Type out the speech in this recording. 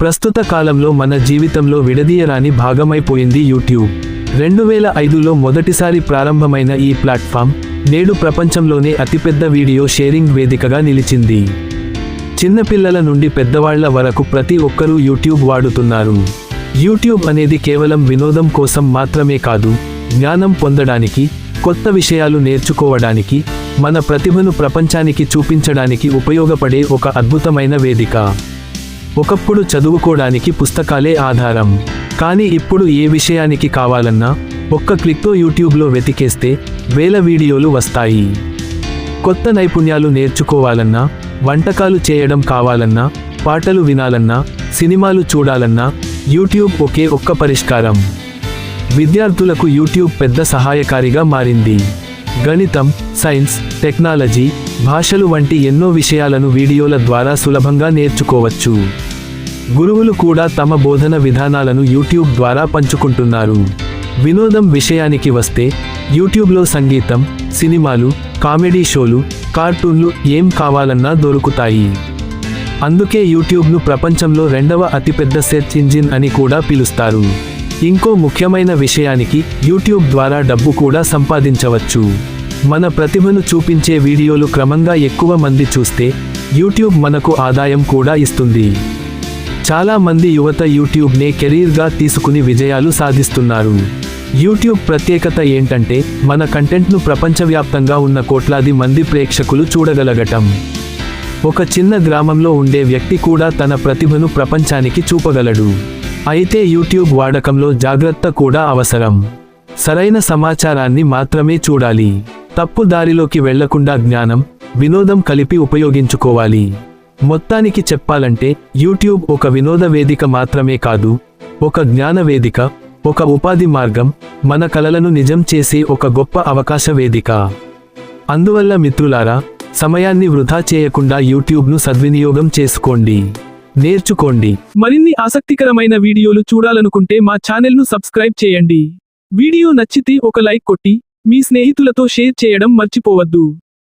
ప్రస్తుత కాలంలో మన జీవితంలో విడదీయరాని భాగమైపోయింది యూట్యూబ్. రెండు వేల ఐదులో మొదటిసారి ప్రారంభమైన ఈ ప్లాట్ఫామ్ నేడు ప్రపంచంలోనే అతిపెద్ద వీడియో షేరింగ్ వేదికగా నిలిచింది. చిన్నపిల్లల నుండి పెద్దవాళ్ళ వరకు ప్రతి ఒక్కరూ యూట్యూబ్ వాడుతున్నారు. యూట్యూబ్ అనేది కేవలం వినోదం కోసం మాత్రమే కాదు జ్ఞానం పొందడానికి కొత్త విషయాలు నేర్చుకోవడానికి మన ప్రతిభను ప్రపంచానికి చూపించడానికి ఉపయోగపడే ఒక అద్భుతమైన వేదిక. ఒకప్పుడు చదువుకోవడానికి పుస్తకాలే ఆధారం. కానీ ఇప్పుడు ఏ విషయానికి కావాలన్నా ఒక్క క్లిక్తో యూట్యూబ్లో వెతికేస్తే వేల వీడియోలు వస్తాయి. కొత్త నైపుణ్యాలు నేర్చుకోవాలన్నా వంటకాలు చేయడం కావాలన్నా పాటలు వినాలన్నా సినిమాలు చూడాలన్నా యూట్యూబ్ ఒకే ఒక్క పరిష్కారం. విద్యార్థులకు యూట్యూబ్ పెద్ద సహాయకారిగా మారింది. గణితం సైన్స్ టెక్నాలజీ భాషలు వంటి ఎన్నో విషయాలను వీడియోల ద్వారా సులభంగా నేర్చుకోవచ్చు. గురువులు కూడా తమ బోధన విధానాలను యూట్యూబ్ ద్వారా పంచుకుంటున్నారు. వినోదం విషయానికి వస్తే యూట్యూబ్లో సంగీతం సినిమాలు కామెడీ షోలు కార్టూన్లు ఏం కావాలన్నా దొరుకుతాయి. అందుకే యూట్యూబ్ను ప్రపంచంలో రెండవ అతిపెద్ద సెర్చ్ ఇంజిన్ అని కూడా పిలుస్తారు. ఇంకో ముఖ్యమైన విషయానికి యూట్యూబ్ ద్వారా డబ్బు కూడా సంపాదించవచ్చు. మన ప్రతిభను చూపించే వీడియోలు క్రమంగా ఎక్కువ మంది చూస్తే యూట్యూబ్ మనకు ఆదాయం కూడా ఇస్తుంది. చాలా మంది యువత యూట్యూబ్నే కెరీర్గా తీసుకుని విజయాలు సాధిస్తున్నారు. యూట్యూబ్ ప్రత్యేకత ఏంటంటే మన కంటెంట్ను ప్రపంచవ్యాప్తంగా ఉన్న కోట్లాది మంది ప్రేక్షకులు చూడగలగటం. ఒక చిన్న గ్రామంలో ఉండే వ్యక్తి కూడా తన ప్రతిభను ప్రపంచానికి చూపగలడు. అయితే యూట్యూబ్ వాడకంలో జాగ్రత్త కూడా అవసరం. సరైన సమాచారాన్ని మాత్రమే చూడాలి. తప్పు దారిలోకి వెళ్ళకుండా జ్ఞానం వినోదం కలిపి ఉపయోగించుకోవాలి. మొత్తానికి చెప్పాలంటే యూట్యూబ్ ఒక వినోద వేదిక మాత్రమే కాదు ఒక జ్ఞాన వేదిక ఒక ఉపాధి మార్గం మన కలలను నిజం చేసే ఒక గొప్ప అవకాశ వేదిక. అందువల్ల మిత్రులారా సమయాన్ని వృధా చేయకుండా యూట్యూబ్ను సద్వినియోగం చేసుకోండి. నేర్చుకోండి. మరిన్ని ఆసక్తికరమైన వీడియోలు చూడాలనుకుంటే మా ఛానల్ను సబ్స్క్రైబ్ చేయండి. వీడియో నచ్చితే ఒక లైక్ కొట్టి మీ స్నేహితులతో షేర్ చేయడం మర్చిపోవద్దు.